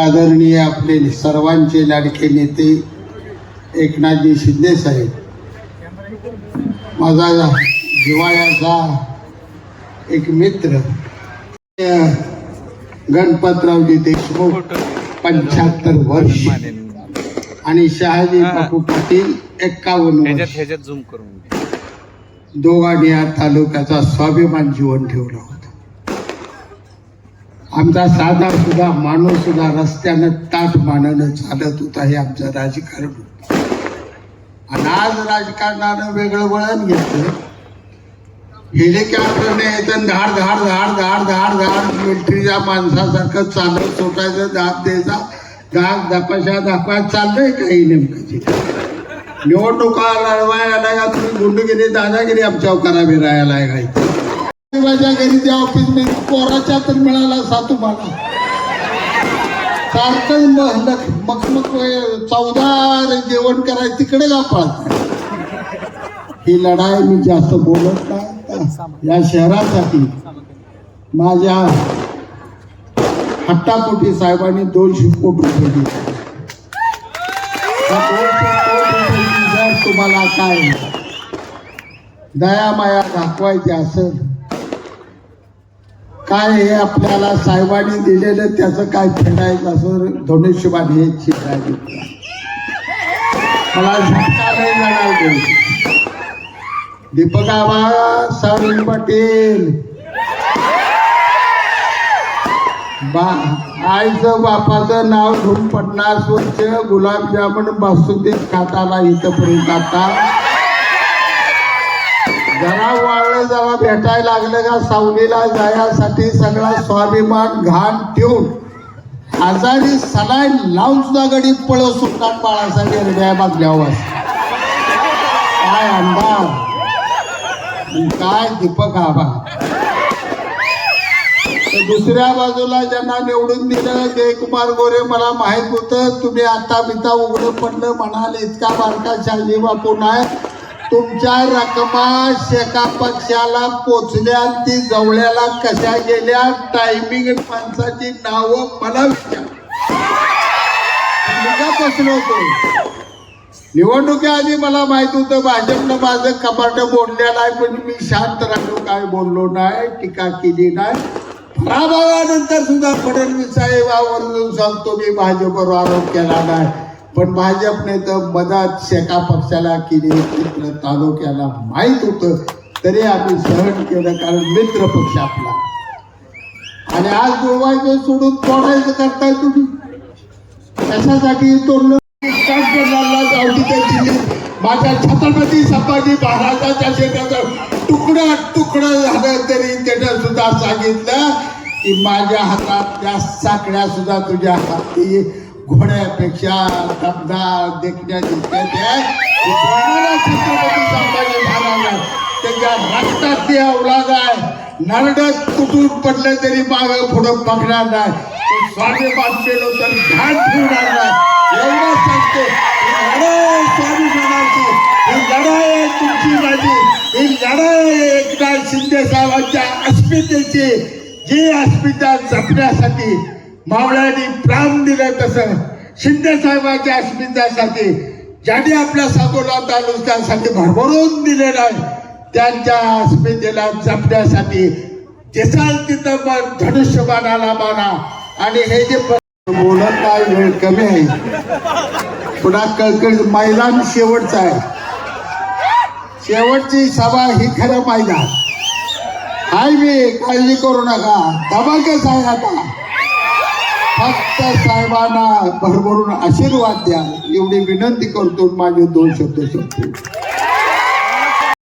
आदरणीय आपले सर्वांचे लाडके नेते एकनाथजी शिंदे साहेब. माझा जिवाळ्याचा एक मित्र गणपतरावजी देशमुख पंच्याहत्तर वर्ष. आणि शहाजी बापू पाटील एक्कावन्न. दोघांनी या तालुक्याचा स्वाभिमान जीवन ठेवलं. आमचा साधा सुद्धा माणूस सुद्धा रस्त्यानं ताट मानानं चालत होता हे आमचं राजकारण आणि आज राजकारणानं वेगळं वळण घेतलं. हेलिकॉप्टरने येतं धाड धाड धाड धाड धाड धाड मिलिटरीच्या माणसासारखं चालत सुटायचं दाब द्यायचा दाग दपाशा दाखवा चाललंय काही नेमकं तिथे निवडणुका लढवायला आलाय का तुम्ही गुंडगिरी दादागिरी आमच्यावर करावी राहायला काय माझ्या घरी त्या ऑफिसमध्ये पोराच्या तर मिळाला सा तुम्हाला. सारखं महलक मग मग चौदार जेवण करायचं तिकडे जापात ही लढाई मी जास्त बोलत नाही. या शहरासाठी माझ्या हट्टापोटी साहेबांनी दोनशे कोटी रुपये दिले. तुम्हाला काय दया माया दाखवायची असेल काय हे आपल्याला साहेबांनी दिलेलं त्याचं काय फेडायचं असं धनुष्यबाण हे शिकायचं मला झटका नाही. जाणार दीपक आबा सावंत पाटील. बा आईचं बापाचं नाव घेऊन पन्नास वर्ष गुलाबजामुन बासुंदी खाताला इथंपर्यंत आता. जरा वाळलं जेव्हा भेटायला लागलं का सावलीला जाण्यासाठी सगळा स्वाभिमान घाण ठेवून आजारी सलाईन लावून सुद्धा गडी पळ सुटतात बाळासाठी हृदया बाजल्यावर काय अंदाज काय दीपक आबा दुसऱ्या बाजूला ज्यांना निवडून दिलं जयकुमार गोरे मला माहीत होतं तुम्ही आता बिता उघडं पडलं म्हणाल इतका बारका शाही बापू नाही तुमच्या रकमा शेका पक्षाला पोचल्या ती जवळ्याला कशा गेल्या? टायमिंग माणसाची नावं मला विचार. मी बसलो होतो. निवडणुकीआधी मला माहीत होतं भाजपनं माझं कपाट बोललेलं आहे पण मी शांत राहिलो काय बोललो नाही टीका केली नाही. पराभवानंतर सुद्धा फडणवीस साहेबावर सांगतो मी भाजपवर आरोप केला नाही. पण भाजपने तर मदत शेका पक्षाला केली तिथलं तालुक्याला माहीत होतं तरी आम्ही सहन केलं कारण मित्र पक्ष आपला. आणि आज जुळवायचं सोडून तोडायचं करताय तुम्ही. कशासाठी तोडलं? माझ्या छत्रपती संभाजी महाराजाच्या शेताचं तुकडं तुकडं झालं तरी त्यानं सुद्धा सांगितलं की माझ्या हातात त्या साकड्या सुद्धा तुझ्या हाती घोड्यापेक्षा दमदार देखण्या दिसत्या छत्रपती संभाजी महाराज त्याच्या रक्तात ते औलाद आहे. नरडत तुटून पडले तरी माग पुढं पकडणार नाही. स्वामी स्वाभिमान केलो तर घाण ठेवणार नाही. एवढं सांगतो ही लढाई स्वाभिमानाची ही लढाई आहे तुमची माझी ही लढाई आहे एकनाथ शिंदे साहेबांच्या अस्मितेची. जी अस्मिता जपण्यासाठी मावळ्यांनी प्राण दिलं तसं. शिंदे साहेबांच्या अस्मितासाठी ज्यांनी आपल्या सातोला तालुक्यासाठी भरभरून दिलेलं आहे त्यांच्या अस्मितेला जपण्यासाठी जेसाल तिथं मग धनुष्यबाणाला बाणा. आणि हे जे बोलत नाही वेळ कमी आहे. पुन्हा कळकळ मैदान शेवटचा आहे. शेवटची सभा ही खरं मैदान. हाय मी काळजी करू नका. धमाकेच आहे आता. फक्त साहेबांना भरभरून आशीर्वाद द्या. एवढी विनंती करतो माझे दोन शब्द शब्द